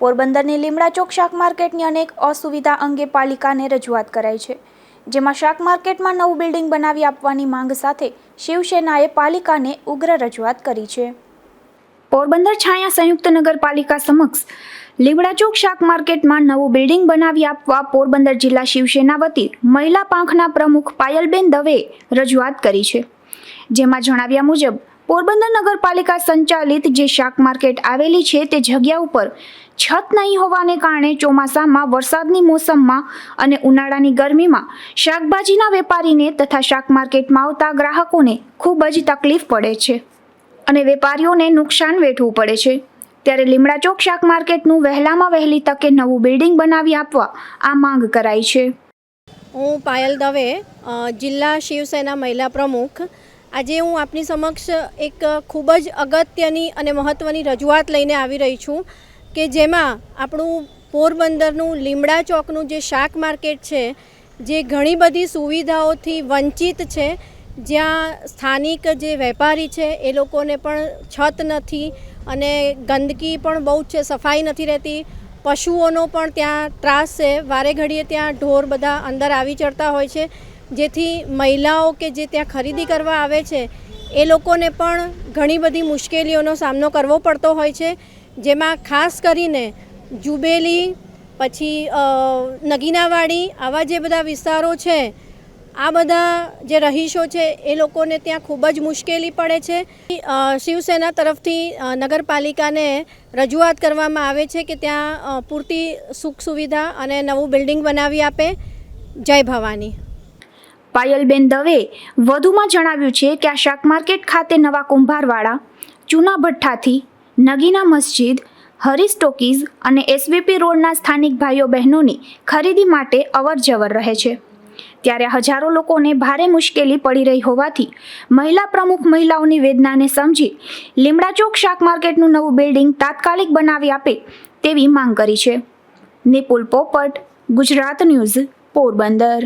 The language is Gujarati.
પોરબંદરની લીમડા ચોક શાક માર્કેટની અનેક અસુવિધા અંગે પાલિકાને રજૂઆત કરાઈ છે. જેમાં શાક માર્કેટમાં નવું બિલ્ડિંગ બનાવી આપવાની માંગ સાથે શિવસેનાએ પાલિકાને ઉગ્ર રજૂઆત કરી છે. પોરબંદર છાયા સંયુક્ત નગરપાલિકા સમક્ષ લીમડા ચોક શાક માર્કેટમાં નવું બિલ્ડિંગ બનાવી આપવા પોરબંદર જિલ્લા શિવસેના વતી મહિલા પાંખના પ્રમુખ પાયલબેન દવે રજૂઆત કરી છે. જેમાં જણાવ્યા મુજબ પોરબંદર નગરપાલિકા સંચાલિત જે શાક માર્કેટ આવેલી છે તે જગ્યા ઉપર છત નહીં હોવાને કારણે ચોમાસામાં વરસાદની મોસમમાં અને ઉનાળાની ગરમીમાં શાકભાજીના વેપારીને તથા શાક માર્કેટમાં આવતા ગ્રાહકોને ખૂબ જ તકલીફ પડે છે અને વેપારીઓને નુકસાન વેઠવું પડે છે. ત્યારે લીમડા ચોક શાક માર્કેટનું વહેલામાં વહેલી તકે નવું બિલ્ડિંગ બનાવી આપવા આ માંગ કરાઈ છે. હું પાયલ દવે જિલ્લા શિવસેના મહિલા પ્રમુખ. આજે હું આપની સમક્ષ એક ખૂબ જ અગત્યની અને મહત્ત્વની રજૂઆત લઈને આવી રહી છું કે જેમાં આપણું પોરબંદરનું લીમડા ચોકનું જે શાક માર્કેટ છે, જે ઘણી બધી સુવિધાઓથી વંચિત છે, જ્યાં સ્થાનિક જે વેપારી છે, એ લોકોને પણ છત નથી અને ગંદકી પણ બહુ છે, સફાઈ નથી રહેતી. પશુઓનો પણ ત્યાં ત્રાસ છે. વારે ઘડીએ ત્યાં ઢોર બધા અંદર આવી ચડતા હોય છે. જેથી મહિલાઓ કે જે ત્યાં ખરીદી કરવા આવે છે, એ લોકોને પણ ઘણી બધી મુશ્કેલીઓનો સામનો કરવો પડતો હોય છે. જેમાં ખાસ કરીને જુબેલી, પછી નગીનાવાડી, આવા જે બધા વિસ્તારો છે, આ બધા જે રહીશો છે, એ લોકોને ત્યાં ખૂબ જ મુશ્કેલી પડે છે. શિવસેના તરફથી નગરપાલિકાને રજૂઆત કરવામાં આવે છે કે ત્યાં પૂરતી સુખ સુવિધા અને નવું બિલ્ડિંગ બનાવી આપે. જય ભવાની. પાયલબેન દવે વધુમાં જણાવ્યું છે કે આ શાક માર્કેટ ખાતે નવા કુંભારવાડા ચૂના ભઠ્ઠાથી, નગીના મસ્જિદ, હરીશ ટોકીઝ અને એસવીપી રોડના સ્થાનિક ભાઈઓ બહેનોની ખરીદી માટે અવર જવર રહે છે. ત્યારે હજારો લોકોને ભારે મુશ્કેલી પડી રહી હોવાથી મહિલા પ્રમુખ મહિલાઓની વેદનાને સમજી લીમડા ચોક શાક માર્કેટનું નવું બિલ્ડિંગ તાત્કાલિક બનાવી આપે તેવી માંગ કરી છે. નિપુલ પોપટ, ગુજરાત ન્યૂઝ, પોરબંદર.